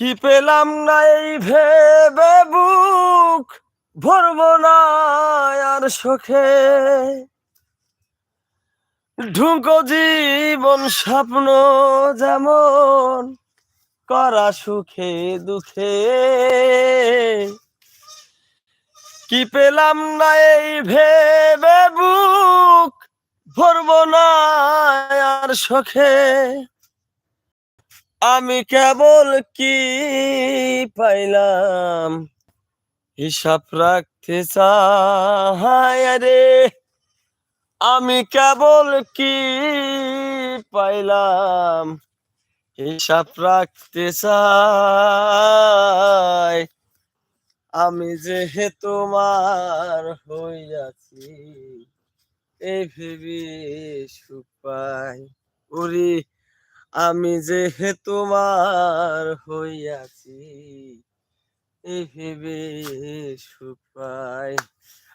কি পেলাম না এই ভেবে বুক ভরব না আর সুখে ঢুকো জীবন স্বপ্ন যেমন করা সুখে দুঃখে। কি পেলাম না এই ভেবে বুক ভরব না আর সুখে আমি কেবল কি পাইলাম? হিসাব রাখতে চাই রে। আমি কেবল কি পাইলাম? হিসাব রাখতে চাই আমি যে হে তোমার হইয়াছি এই ভেবে সুখ পাই। উরি আমি যে তোমার হইয়াছি ভেবে সুখ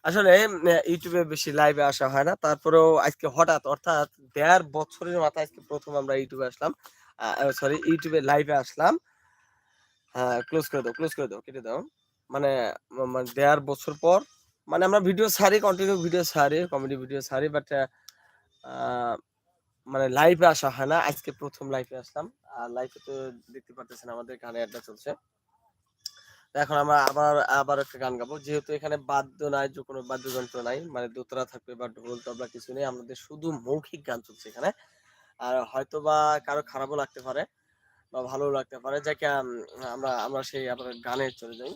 আসলে ইউটিউবে বেশি লাইভে আসা হয় না। তারপরেও আজকে হঠাৎ, অর্থাৎ দেড় বছরের মাথায় আজকে প্রথম আমরা ইউটিউবে আসলাম। সরি ইউটিউবে লাইভে আসলাম। হ্যাঁ ক্লোজ করে দাও ক্লোজ করে দাও, কেটে দাও। মানে মানে দেড় বছর পর মানে আমরা ভিডিও সারি কন্টিনিউ ভিডিও সারি কমেডি ভিডিও সারি বাট মানে লাইভে আসা হয় না। আজকে প্রথম লাইভে আসলাম। আর লাইভে তো দেখতে পারতেছেন আমাদের গানে আড্ডা চলছে। এখন আমরা আবার আবার একটা গান গাবো। যেহেতু এখানে বাদ্য নাই, যে কোনো বাদ্যযন্ত্র নাই মানে দোতরা থাকবে বা ঢোল, তবলা কিছু নেই, আমাদের শুধু মৌখিক গান চলছে এখানে। আর হয়তো বা কারও খারাপও লাগতে পারে বা ভালো লাগতে পারে। যাকে আমরা আমরা সেই আবার গানে চলে যাই।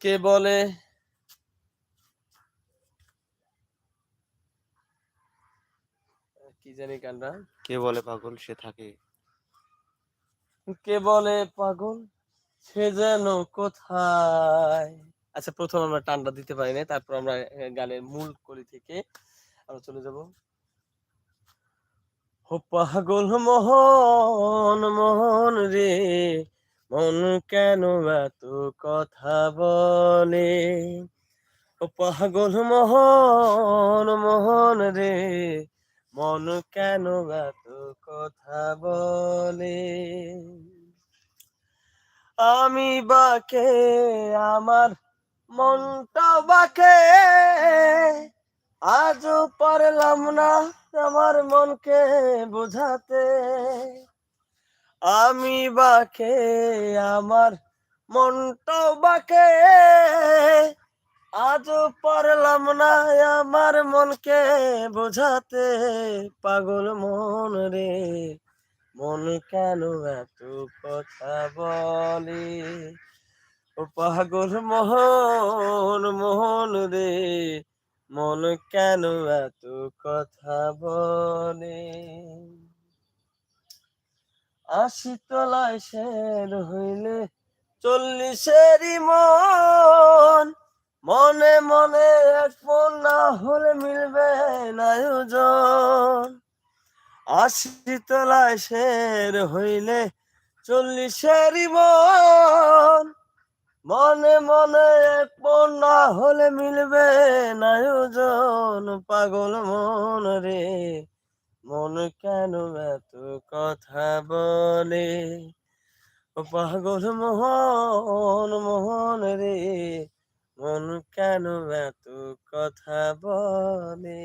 কে বলে কি জানি গানটা কে বলে পাগল সে থাকে। কে বলে পাগল? সে যেন কোথায়? আচ্ছা প্রথম আমরা টানটা দিতে পারি না তারপর আমরা গানের মূল কলি থেকে আমরা চলে যাব। ও পাগল মোহন মোহন রে মন কেন এত কথা বলে? ও পাগল মোহন মোহন রে মন কেন এত কথা বলে? আমি বাকে, আমার মনটা বাকে। আজও পারলাম না আমার মনকে বোঝাতে। আমি বাকে, আমার মনটাও বাকে। আজও পারলাম না আমার মনকে বোঝাতে পাগল মন রে। মন কেন এত কথা বলে? ও পাগল মোহন মোহন রে। মন কেন এত কথা বলে? আশি তলায় শের হইলে চল্লিশেরই মন। মনে মনে এক না হলে মিলবে না আশি তলায় শের হইলে চল্লিশেরই মন। মনে মনে এক না হলে মিলবে না ওজন পাগল মন রে, মন কেন এত কথা বলে? পাগল মোহন মোহন রে। মন কেন এত কথা বলে?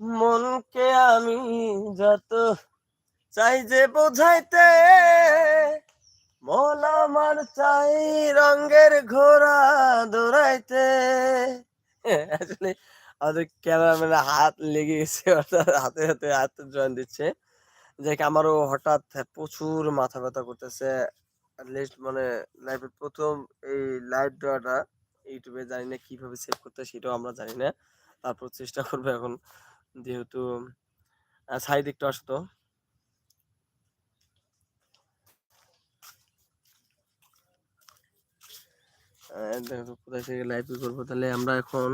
মনকে আমি যত চাই যে বোঝাইতে, মন আমার চাই রঙের ঘোড়া দৌড়াইতে। আসলে আমাদের ক্যামেরাম্যান হাত লেগে গেছে অর্থাৎ হাতে হাতে হাত জয়েন দিচ্ছে। যে আমারও হঠাৎ প্রচুর মাথা ব্যথা করতেছে। লিস্ট মানে লাইভের প্রথম এই লাইভ দেওয়াটা ইউটিউবে জানি না কীভাবে সেভ করতে সেটাও আমরা জানি না। তারপর চেষ্টা করব এখন যেহেতু সাইড একটু আসতো কোথায় থেকে লাইভ করব। তাহলে আমরা এখন